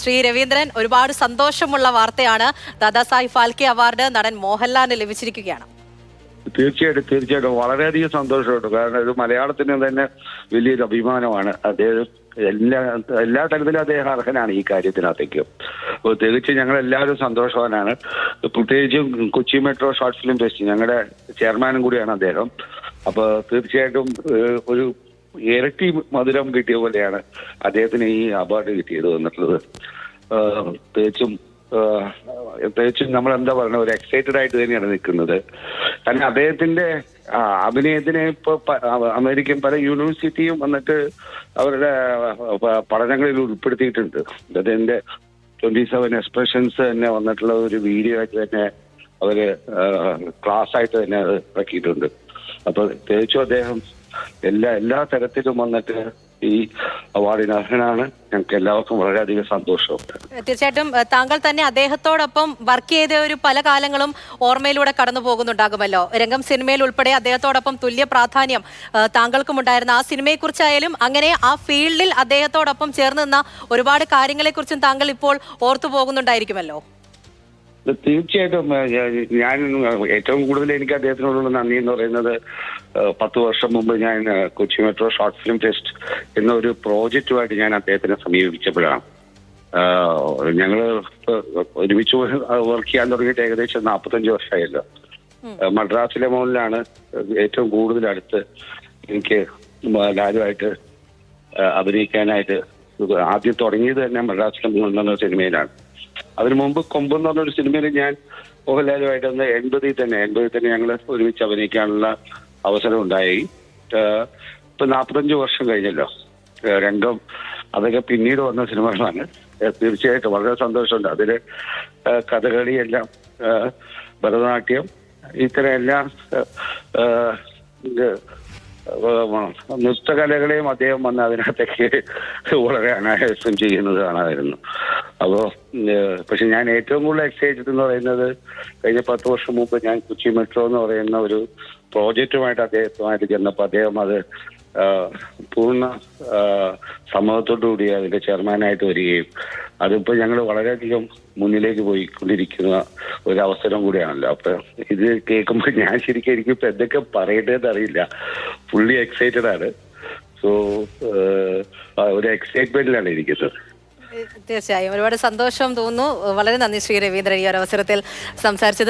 ശ്രീ രവീന്ദ്രൻ ഒരുപാട് സന്തോഷമുള്ള വാർത്തയാണ് ദാദാസാഹിബ് ഫാൽക്കെ അവാർഡ് നടൻ മോഹൻലാലിന് ലഭിച്ചിരിക്കുകയാണ്. തീർച്ചയായിട്ടും തീർച്ചയായിട്ടും. വളരെയധികം സന്തോഷമുണ്ട്. കാരണം ഇത് മലയാളത്തിന് തന്നെ വലിയൊരു അഭിമാനമാണ്. അദ്ദേഹം എല്ലാ എല്ലാ തരത്തിലും അദ്ദേഹം അർഹനാണ് ഈ കാര്യത്തിനകത്തേക്ക്. അപ്പോൾ തികച്ചും ഞങ്ങൾ എല്ലാവരും സന്തോഷവാനാണ്. പ്രത്യേകിച്ചും Kochi metro short film fest ഞങ്ങളുടെ ചെയർമാനും കൂടിയാണ് അദ്ദേഹം. അപ്പോൾ തീർച്ചയായിട്ടും ഒരു ഇരട്ടി മധുരം കിട്ടിയ പോലെയാണ് അദ്ദേഹത്തിന് ഈ അവാർഡ് കിട്ടിയത് വന്നിട്ടുള്ളത്. തീർച്ചും തീർച്ചും നമ്മൾ എന്താ പറയുക ഒരു എക്സൈറ്റഡ് ആയിട്ട് തന്നെയാണ് നിൽക്കുന്നത്. കാരണം അദ്ദേഹത്തിന്റെ അഭിനയത്തിനെ ഇപ്പൊ അമേരിക്കൻ പല യൂണിവേഴ്സിറ്റിയും വന്നിട്ട് അവരുടെ പഠനങ്ങളിൽ ഉൾപ്പെടുത്തിയിട്ടുണ്ട്. അദ്ദേഹത്തിന്റെ ട്വന്റി സെവൻ എക്സ്പ്രഷൻസ് തന്നെ വന്നിട്ടുള്ള ഒരു വീഡിയോ ആയിട്ട് തന്നെ അവർ ക്ലാസ് ആയിട്ട് തന്നെ അത് ഇറക്കിയിട്ടുണ്ട്. അപ്പൊ തീർച്ചയായും അദ്ദേഹം എല്ലാ എല്ലാ തരത്തിലും വന്നിട്ട് ഈ അവാർഡിന് അർഹനാണ്. ഞങ്ങൾക്ക് എല്ലാവർക്കും വളരെയധികം സന്തോഷമുണ്ട് തീർച്ചയായിട്ടും താങ്കൾ തന്നെ അദ്ദേഹത്തോടൊപ്പം വർക്ക് ചെയ്ത ഒരു പല കാലങ്ങളും ഓർമ്മയിലൂടെ കടന്നു പോകുന്നുണ്ടാകുമല്ലോ. രംഗം സിനിമയിൽ ഉൾപ്പെടെ അദ്ദേഹത്തോടൊപ്പം തുല്യ പ്രാധാന്യം താങ്കൾക്കും ഉണ്ടായിരുന്ന ആ സിനിമയെക്കുറിച്ചായാലും അങ്ങനെ ആ ഫീൽഡിൽ അദ്ദേഹത്തോടൊപ്പം ചേർന്ന് നിന്ന ഒരുപാട് കാര്യങ്ങളെക്കുറിച്ചും താങ്കൾ ഇപ്പോൾ ഓർത്തു പോകുന്നുണ്ടായിരിക്കുമല്ലോ തീർച്ചയായിട്ടും ഞാൻ ഏറ്റവും കൂടുതൽ എനിക്ക് അദ്ദേഹത്തിനോടുള്ള നന്ദി എന്ന് പറയുന്നത് പത്ത് വർഷം മുമ്പ് ഞാൻ Kochi metro short film fest എന്ന ഒരു പ്രോജക്റ്റുമായിട്ട് ഞാൻ അദ്ദേഹത്തിനെ സമീപിച്ചപ്പോഴാണ്. ഞങ്ങൾ ഒരുമിച്ച് വർക്ക് ചെയ്യാൻ തുടങ്ങിയിട്ട് ഏകദേശം നാൽപ്പത്തഞ്ച് വർഷമായല്ലോ. മദ്രാസിലെ മോളിലാണ് ഏറ്റവും കൂടുതൽ അടുത്ത് എനിക്ക് ലാലുമായിട്ട് അഭിനയിക്കാനായിട്ട് ആദ്യം തുടങ്ങിയത് തന്നെ മദ്രാസിലെ മോളിൽ എന്ന സിനിമയിലാണ്. അതിനു മുമ്പ് കൊമ്പ് എന്ന് പറഞ്ഞൊരു സിനിമയിൽ ഞാൻ മോഹൻലാലുമായിട്ട് വന്ന എൺപതിൽ തന്നെ എൺപതിൽ തന്നെ ഞങ്ങൾ ഒരുമിച്ച് അഭിനയിക്കാനുള്ള അവസരം ഉണ്ടായി. ഇപ്പൊ നാൽപ്പത്തഞ്ച് വർഷം കഴിഞ്ഞല്ലോ. രണ്ടും അതൊക്കെ പിന്നീട് വന്ന സിനിമകളാണ്. തീർച്ചയായിട്ടും വളരെ സന്തോഷമുണ്ട്. അതിൽ കഥകളി എല്ലാം ഭരതനാട്യം ഇത്തരം എല്ലാം നൃത്തകലകളെയും അദ്ദേഹം വന്ന് അതിനകത്തേക്ക് വളരെ അനായാസം ചെയ്യുന്നത് കാണാമായിരുന്നു. അപ്പോ പക്ഷെ ഞാൻ ഏറ്റവും കൂടുതൽ എക്സൈറ്റഡ് എന്ന് പറയുന്നത് കഴിഞ്ഞ പത്ത് വർഷം മുമ്പ് ഞാൻ കൊച്ചി മെട്രോ എന്ന് പറയുന്ന ഒരു പ്രോജക്റ്റുമായിട്ട് അദ്ദേഹത്തുമായിട്ട് ചെന്നപ്പോൾ അദ്ദേഹം അത് പൂർണ സമ്മതത്തോടുകൂടി അതിന്റെ ചെയർമാനായിട്ട് വരികയും അതിപ്പോ ഞങ്ങൾ വളരെയധികം മുന്നിലേക്ക് പോയിക്കൊണ്ടിരിക്കുന്ന ഒരു അവസരം കൂടിയാണല്ലോ. അപ്പൊ ഇത് കേൾക്കുമ്പോൾ ഞാൻ ശരിക്കും എനിക്ക് ഇപ്പൊ എന്തൊക്കെ പറയേണ്ടതെന്ന് അറിയില്ല. ഫുള്ളി എക്സൈറ്റഡ് ആണ്. സോ ഒരു എക്സൈറ്റ്മെന്റിലാണ് ഇരിക്കുന്നത്. തീർച്ചയായും ഒരുപാട് സന്തോഷം തോന്നുന്നു. വളരെ നന്ദി ശ്രീ രവീന്ദ്രൻ ഈ ഒരു അവസരത്തിൽ സംസാരിച്ചത്.